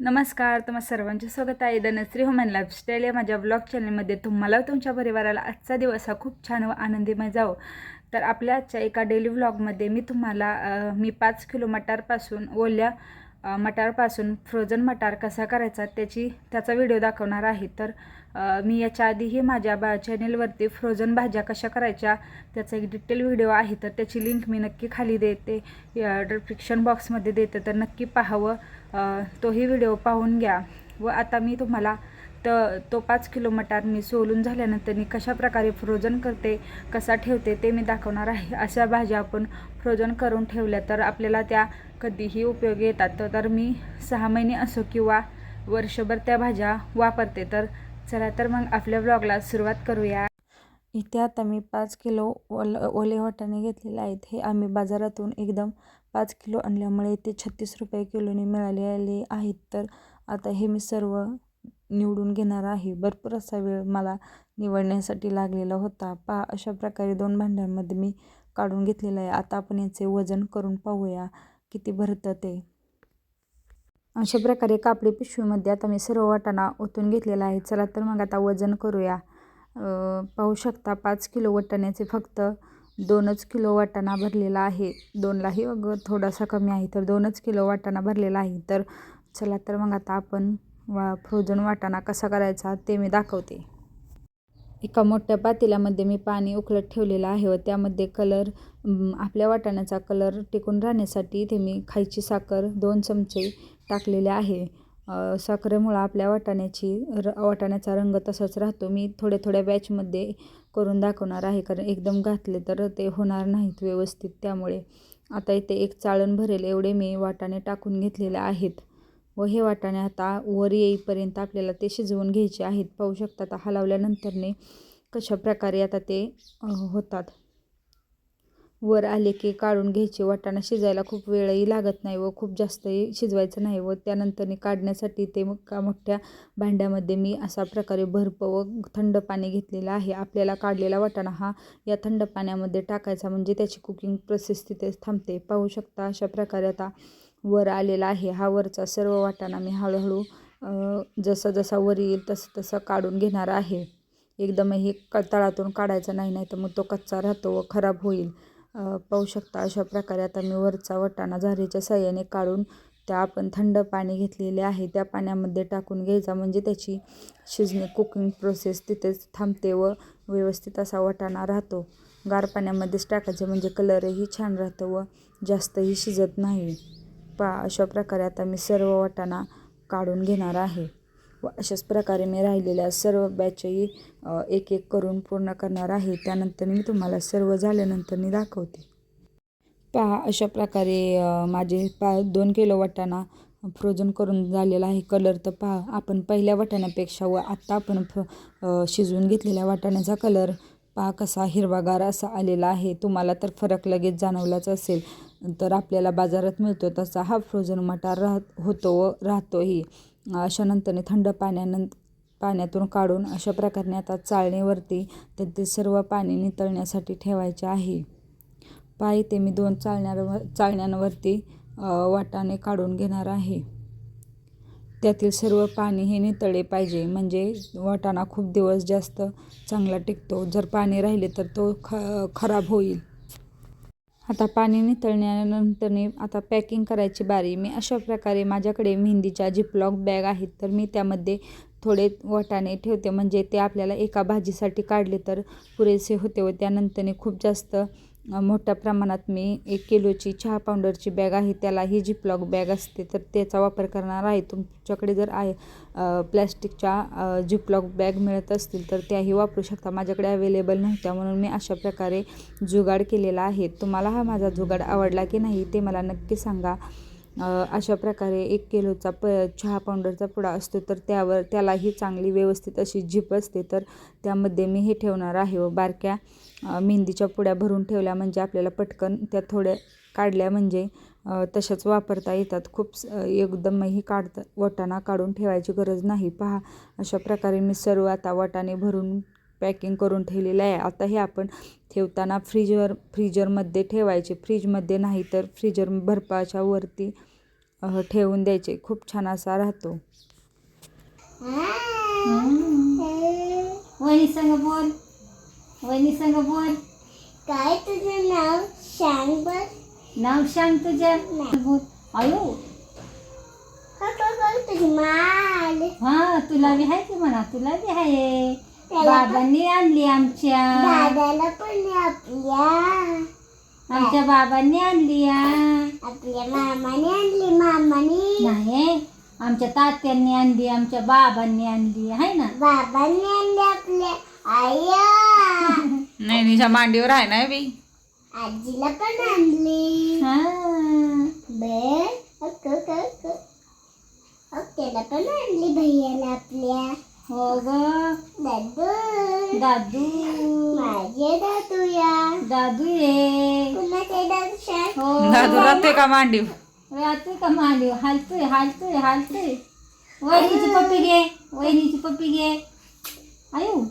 नमस्कार तुम्हा सर्वांचे स्वागत आहे. धनश्री होमन लाईफस्टाईल या माझ्या ब्लॉग चॅनलमध्ये तुम्हाला तुमच्या परिवाराला आजचा दिवस हा खूप छान व आनंदीमय जावं. तर आपल्या आजच्या एका डेली व्लॉगमध्ये मी तुम्हाला मी पाच किलो मटारपासून ओल्या मटारपासून फ्रोझन मटार कसा करायचा त्याची त्याचा व्हिडिओ दाखवणार आहे. तर मी याच्या आधीही माझ्या बा चॅनेलवरती फ्रोझन भाज्या कशा करायच्या त्याचा एक डिटेल व्हिडिओ आहे. तर त्याची लिंक मी नक्की खाली देते. डिस्क्रिप्शन बॉक्समध्ये देते. तर नक्की पाहावं. तोही व्हिडिओ पाहून घ्या. व आता मी तुम्हाला तर तो पाच किलो मटार मी सोलून झाल्यानंतर मी कशा प्रकारे फ्रोझन करते कसा ठेवते ते मी दाखवणार आहे. अशा भाज्या आपण फ्रोझन करून ठेवल्या तर आपल्याला त्या कधीही उपयोगी येतात. तर- तर मी सहा महिने असो किंवा वर्षभर त्या भाज्या वापरते. तर चला तर मग आपल्या ब्लॉगला सुरुवात करूया. इथे आता मी पाच किलो ओल ओले वाटाणे घेतलेले आहेत. हे आम्ही बाजारातून एकदम पाच किलो आणल्यामुळे ते छत्तीस रुपये किलोने मिळालेले आहेत. तर आता हे मी सर्व निवडून घेणार आहे. भरपूर असा वेळ मला निवडण्यासाठी लागलेला होता. पहा अशा प्रकारे दोन भांड्यांमध्ये मी काढून घेतलेलं आहे. आता आपण याचे वजन करून पाहूया किती भरतं ते. अशा प्रकारे कापडी पिशवीमध्ये आता मी सर्व वाटाणा ओतून घेतलेला आहे. चला तर मग आता वजन करूया. पाहू शकता पाच किलो वाटाण्याचे फक्त दोनच किलो वाटाणा भरलेला आहे. दोनलाही अगं थोडासा कमी आहे तर दोनच किलो वाटाणा भरलेला आहे. तर चला तर मग आता आपण वा फ्रोझन वाटाणा कसा करायचा ते मी दाखवते. एका मोठ्या पातेल्यामध्ये मी पाणी उकळत ठेवलेलं आहे व त्यामध्ये कलर आपल्या वाटाण्याचा कलर टिकून राहण्यासाठी इथे मी खायची साखर दोन चमचे टाकलेले आहे. साखरेमुळं आपल्या वाटाण्याची र वाटाण्याचा रंग तसाच राहतो. मी थोड्या थोड्या बॅचमध्ये करून दाखवणार आहे कारण एकदम घातले तर ते होणार नाहीत व्यवस्थित. त्यामुळे आता इथे एक चाळण भरेल एवढे मी वाटाणे टाकून घेतलेले आहेत. व हे वाटाणे आता वर येईपर्यंत आपल्याला ते शिजवून घ्यायचे आहेत. पाहू शकता आता हलवल्यानंतरने कशा प्रकारे आता ते होतात. वर आले की काढून घ्यायचे. वाटाणा शिजायला खूप वेळही लागत नाही व खूप जास्तही शिजवायचं नाही व त्यानंतरने काढण्यासाठी ते मग का मोठ्या भांड्यामध्ये मी अशा प्रकारे बर्फ व थंड पाणी घेतलेलं आहे. आपल्याला काढलेला वाटाणा हा या थंड पाण्यामध्ये टाकायचा म्हणजे त्याची कुकिंग प्रोसेस तिथेच थांबते. पाहू शकता अशा प्रकारे आता वर आलेला आहे. हा वरचा सर्व वाटाणा मी हळूहळू जसा जसा वर येईल तसं तसं काढून घेणार आहे. एकदमही क तळातून काढायचा नाही नाही तर मग तो कच्चा राहतो व खराब होईल. पाहू शकता अशा प्रकारे आता मी वरचा वाटाणा झारीच्या साह्याने काढून त्या आपण थंड पाणी घेतलेले आहे. त्या पाण्यामध्ये टाकून घ्यायचा म्हणजे त्याची शिजणे कुकिंग प्रोसेस तिथेच थांबते व व्यवस्थित असा वाटाणा राहतो. गार पाण्यामध्येच टाकायचे म्हणजे कलरही छान राहतं व जास्तही शिजत नाही. पा अशा प्रकारे आता मी सर्व वाटाणा काढून घेणार आहे. व अशाच प्रकारे मी राहिलेल्या सर्व बॅचही एक एक करून पूर्ण करणार आहे. त्यानंतर मी तुम्हाला सर्व झाल्यानंतर मी दाखवते. पहा अशा प्रकारे माझे पा दोन किलो वाटाणा फ्रोझन करून झालेला आहे. कलर तर पहा आपण पहिल्या वाटाण्यापेक्षा व आत्ता आपण फ शिजवून घेतलेल्या वाटाण्याचा कलर पहा कसा हिरवागार असा आलेला आहे तुम्हाला तर फरक लगेच जाणवलाच असेल. तर आपल्याला बाजारात मिळतो तसा हा फ्रोझन मटार राहत होतो व राहतोही. अशा नंतरने थंड पाण्यान पाण्यातून काढून अशा प्रकारे आता चाळणीवरती तर सर्व पाणी नितळण्यासाठी ठेवायचे आहे. पाय ते मी दोन चाळण्यावर चाळण्यांवरती वाटाने वाटाणे काढून घेणार आहे. त्यातील सर्व पाणी हे नितळले पाहिजे. म्हणजे वाटाणा खूप दिवस जास्त चांगला टिकतो. जर पाणी राहिले तर तो ख खराब होईल. आता पाणी नितळल्यानंतर आता पॅकिंग करायची बारी. मी अशा प्रकारे माझ्याकडे मेहंदीच्या जिपलॉक बॅग आहेत. तर मी त्यामध्ये थोडे वाटाणे ठेवते. म्हणजे ते आपल्याला एका भाजीसाठी काढले तर पुरेसे होते व त्यानंतरने खूप जास्त मोठ्या प्रमाणात मी एक किलोची चहा पावडरची बॅग आहे त्याला ही जिपलॉक बॅग असते तर त्याचा वापर करणार आहे. तुमच्याकडे जर आहे प्लॅस्टिकच्या जिपलॉक बॅग मिळत असतील तर त्याही वापरू शकता. माझ्याकडे अवेलेबल नव्हत्या म्हणून मी अशा प्रकारे जुगाड केलेला आहे. तुम्हाला हा माझा जुगाड आवडला की नाही ते मला नक्की सांगा. अशा प्रकारे एक किलोचा प चहा पावडरचा पुडा असतो तर त्यावर त्यालाही चांगली व्यवस्थित अशी झिप असते. तर त्यामध्ये मी हे ठेवणार आहे व बारक्या मेहंदीच्या पुड्या भरून ठेवल्या म्हणजे आपल्याला पटकन त्या थोड्या काढल्या म्हणजे तशाच वापरता येतात. खूप स- एकदमही काढता वाटाणा काढून ठेवायची गरज नाही. पहा अशा प्रकारे मी सर्व आता वाटाणे भरून पॅकिंग करून ठेवलेलं आहे. आता हे आपण ठेवताना फ्रीजवर फ्रीजरमध्ये ठेवायचे. फ्रीजमध्ये नाही तर फ्रीजर बर्फाच्या वरती ठेवून द्यायचे. खूप छान असा राहतो. वहिनी संग बोल. वहिनी संग बोल. काय तुझं नाव? सांग बर नाव सांग तुझं? बोल. अयो तुझी माल. हा तुला बी आहे की म्हणा? तुला बी आहे. बाबांनी आणली आमच्या. दादाला पण आपल्या. आमच्या बाबांनी आणली आ. आपल्या मामाने आणली मामाने. नाही आमच्या तात्यांनी आणली आमच्या बाबांनी आणली आहे ना? बाबांनी आणली आपल्या. आया. नैनीच्या मांडीवर आहे ना बी आजीला पण आणली. हा. अक अक अक त्याला पण आणली भैयाला आपल्या. हो ग. दादू. दादू. माझे दादूया. दादू ये कुणाचे दादू हो राहते का मांडीव? राहतोय का मांडीव? हालतोय हालतोय हालतोय. वहिनीची पप्पी घे वहिनीची पप्पी घे. आयो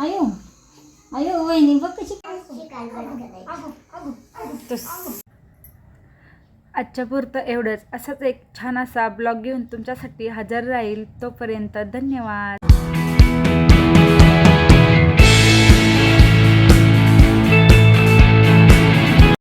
आयो आयो वहिनी बघ कशी आजच्या पुरतं एवढंच. असंच एक छान असा ब्लॉग घेऊन तुमच्यासाठी हजर राहील तोपर्यंत धन्यवाद.